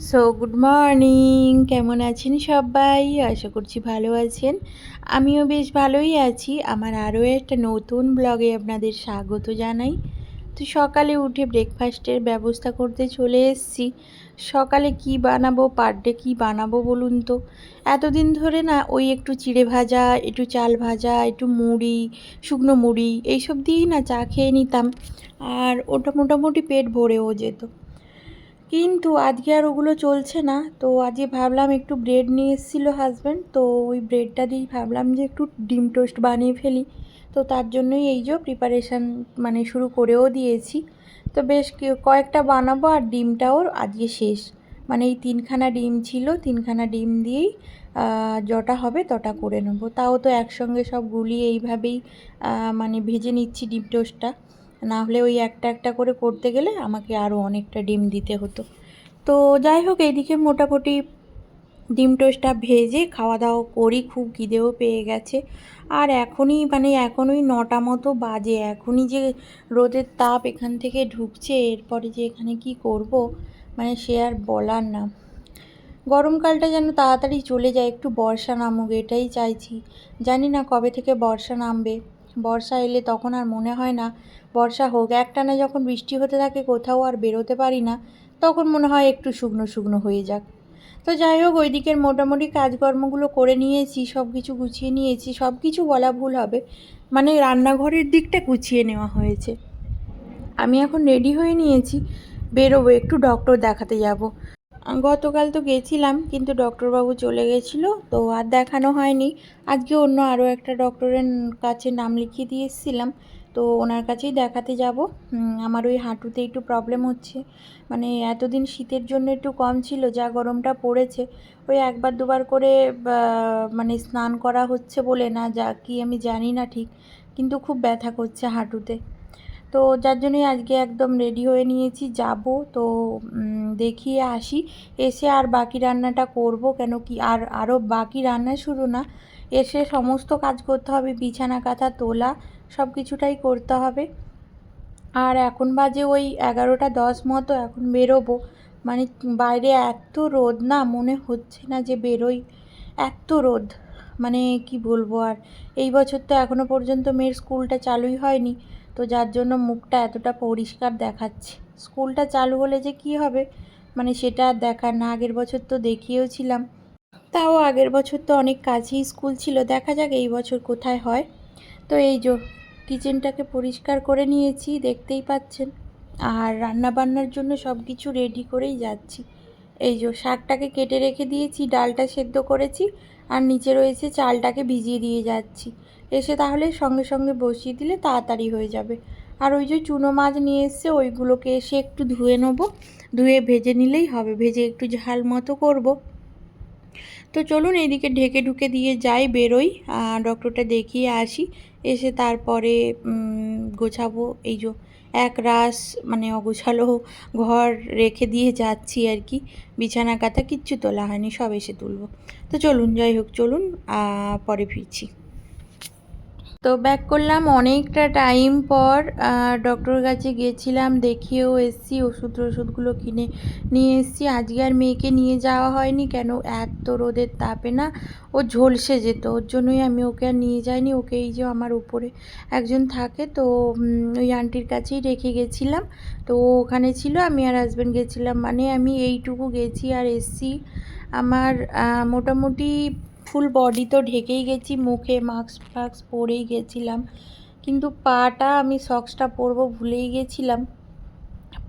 So good morning কেমন আছেন সবাই? আশা করছি ভালো আছেন। আমিও বেশ ভালোই আছি। আমার আরও একটা নতুন ব্লগে আপনাদের স্বাগত জানাই। তো সকালে উঠে ব্রেকফাস্টের ব্যবস্থা করতে চলে এসেছি। সকালে কি বানাবো পার ডে কী বানাবো বলুন তো? এতদিন ধরে না ওই একটু চিড়ে ভাজা, একটু চাল ভাজা, একটু মুড়ি, শুকনো মুড়ি, এইসব দিয়েই না চা খেয়ে নিতাম। আর ওটা মোটামুটি পেট ভরেও যেত। কিন্তু আজকে আর ওগুলো চলছে না। তো আজকে ভাবলাম একটু ব্রেড নিয়ে এসেছিল হাজব্যান্ড তো ওই ব্রেডটা দিয়েই ভাবলাম যে একটু ডিম টোস্ট বানিয়ে ফেলি। তো তার জন্যই এই যে প্রিপারেশান মানে শুরু করেও দিয়েছি। তো বেশ কয়েকটা বানাবো আর ডিমটাও আজকে শেষ। মানে এই তিনখানা ডিম ছিল, তিনখানা ডিম দিয়েই যটা হবে তটা করে নেব। তাও তো একসঙ্গে সব গুলিয়ে এইভাবেই মানে ভেজে নিচ্ছি ডিম টোস্টটা না হলে ওই একটা একটা করে করতে গেলে আমাকে আরও অনেকটা ডিম দিতে হতো। তো যাই হোক, এইদিকে মোটামুটি ডিম টোস্টটা ভেজে খাওয়া দাওয়া করি, খুব খিদেও পেয়ে গেছে। আর এখনই মানে এখনই নটা মতো বাজে, এখনই যে রোদের তাপ এখান থেকে ঢুকছে, এরপরে যে এখানে কি করব মানে সে আর বলার না। গরমকালটা যেন তাড়াতাড়ি চলে যায়, একটু বর্ষা নামুক, এটাই চাইছি। জানি না কবে থেকে বর্ষা নামবে। বর্ষা এলে তখন আর মনে হয় না। বর্ষা হোক একটানা যখন বৃষ্টি হতে থাকে কোথাও আর বেরোতে পারি না, তখন মনে হয় একটু শুকনো শুকনো হয়ে যাক। তো যাই হোক ওই দিকের মোটামুটি কাজকর্মগুলো করে নিয়েছি সব কিছু গুছিয়ে নিয়েছি সব কিছু বলা ভুল হবে। মানে রান্নাঘরের দিকটা গুছিয়ে নেওয়া হয়েছে। আমি এখন রেডি হয়ে নিয়েছি, বেরোবো, একটু ডক্টর দেখাতে যাব। গতকাল তো গেছিলাম, কিন্তু ডক্টরবাবু চলে গেছিল, তো আর দেখানো হয়নি। আজকে অন্য আরও একটা ডক্টরের কাছে নাম লিখিয়ে দিয়ে এসেছিলাম, তো ওনার কাছেই দেখাতে যাব। আমার ওই হাঁটুতে একটু প্রবলেম হচ্ছে। মানে এতদিন শীতের জন্য একটু কম ছিল, যা গরমটা পড়েছে, ওই একবার দুবার করে মানে স্নান করা হচ্ছে বলে না, যা কি আমি জানি না ঠিক, কিন্তু খুব ব্যথা করছে হাঁটুতে। তো যার জন্যই আজকে একদম রেডি হয়ে নিয়েছি, যাব। তো দেখিয়ে আসি। এসে আর বাকি রান্নাটা করব কেন কি, আর আরও বাকি রান্না শুরু না। এসে সমস্ত কাজ করতে হবে, বিছানা, কাঁথা, তোলা, সব কিছুটাই করতে হবে। আর এখন বাজে ওই এগারোটা দশ মতো, এখন বেরোবো। মানে বাইরে এত রোদ না, মনে হচ্ছে না যে বেরোই। এত রোদ মানে কি বলব আর। এই বছর তো এখনও পর্যন্ত মেয়ের স্কুলটা চালুই হয়নি। তো যার জন্য মুখটা এতটা পরিষ্কার দেখাচ্ছে। স্কুলটা চালু হলে যে কি হবে? মানে সেটা আর দেখার না। আগের বছর তো দেখিয়েওছিলাম। তাও আগের বছর তো অনেক কাছেই স্কুল ছিল। দেখা যাক এই বছর কোথায় হয়। তো এই যে কিচেনটাকে পরিষ্কার করে নিয়েছি, দেখতেই পাচ্ছেন। আর রান্না বান্নার জন্য সব কিছু রেডি করেই যাচ্ছি। এই যে শাকটাকে কেটে রেখে দিয়েছি, ডালটা সেদ্ধ করেছি, আর নিচে রয়েছে চালটাকে ভিজিয়ে দিয়ে যাচ্ছি। এসে তাহলে সঙ্গে সঙ্গে বসিয়ে দিলে তাড়াতাড়ি হয়ে যাবে। আর ওই যে চুনো মাছ নিয়ে এসছে, ওইগুলোকে এসে একটু ধুয়ে নেব। ধুয়ে ভেজে নিলেই হবে, ভেজে একটু ঝাল মতো করব। তো চলুন এদিকে ঢেকে ঢুকে দিয়ে যাই, বেরোই। ডক্টরটা দেখিয়ে আসি। এসে তারপরে গোছাবো। এই যে এক রাস মানে অগোছালো ঘর রেখে দিয়ে যাচ্ছি আর কি। বিছানা কাঁথা কিচ্ছু তোলা হয়নি, সব এসে তুলবো। তো চলুন, যাই হোক, চলুন পরে ফিরছি। তো ব্যাক করলাম অনেকটা টাইম পর ডক্টর কাছে গেছিলাম, দেখিয়েও এসছি, ওষুধ ওষুধগুলো কিনে নিয়ে এসছি। আজকে আর মেয়েকে নিয়ে যাওয়া হয়নি, কেন এত রোদের তাপে না? ও ঝলসে যেত, ওর জন্যই আমি ওকে আর নিয়ে যাইনি। ওকে এই যে আমার উপরে একজন থাকে, তো ওই আন্টির কাছেই রেখে গেছিলাম। তো ওখানে ছিল, আমি আর হাজব্যান্ড গেছিলাম। মানে আমি এইটুকু গেছি আর এসছি। আমার মোটামুটি ফুল বডি তো ঢেকেই গেছি, মুখে মাস্ক ফাস্ক পরেই গেছিলাম। কিন্তু পাটা আমি সক্সটা পরবো ভুলেই গেছিলাম।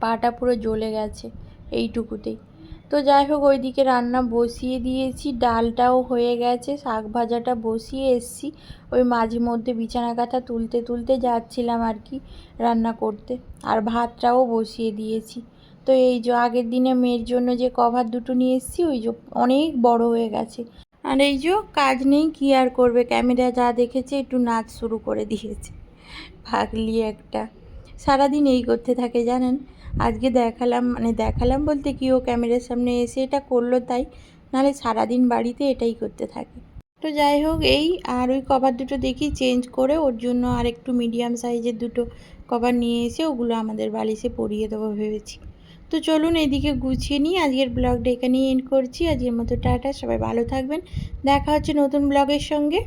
পাটা পুরো জ্বলে গেছে এইটুকুতেই। তো যাই হোক, ওইদিকে রান্না বসিয়ে দিয়েছি, ডালটাও হয়ে গেছে, শাক ভাজাটা বসিয়ে এসছি। ওই মাঝে মধ্যে বিছানা কাঁথা তুলতে তুলতে যাচ্ছিলাম আর কি রান্না করতে। আর ভাতটাও বসিয়ে দিয়েছি। তো এই যে আগের দিনে মেয়ের জন্য যে কভার দুটো নিয়ে এসেছি, ওই যে অনেক বড় হয়ে গেছে। আর এই যে কাজ নেই, কী আর করবে? ক্যামেরা যা দেখেছে, একটু নাচ শুরু করে দিয়েছে। ভাগলি একটা। সারাদিন এই করতে থাকে, জানেন? আজকে দেখালাম মানে দেখালাম বলতে কি, ও ক্যামেরার সামনে এসে এটা করল তাই, নাহলে সারাদিন বাড়িতে এটাই করতে থাকে। তো যাই হোক, এই আর ওই কভার দুটো দেখি, চেঞ্জ করে ওর জন্য আর একটু মিডিয়াম সাইজের দুটো কভার নিয়ে এসে ওগুলো আমাদের বালিশে পরিয়ে দেবো ভেবেছি। তো চলুন এদিকে গুছিয়ে নিই। আজকের ব্লগটা এখানেই এন্ড করছি। আজকের মতো টাটা, সবাই ভালো থাকবেন। দেখা হচ্ছে নতুন ব্লগের সঙ্গে।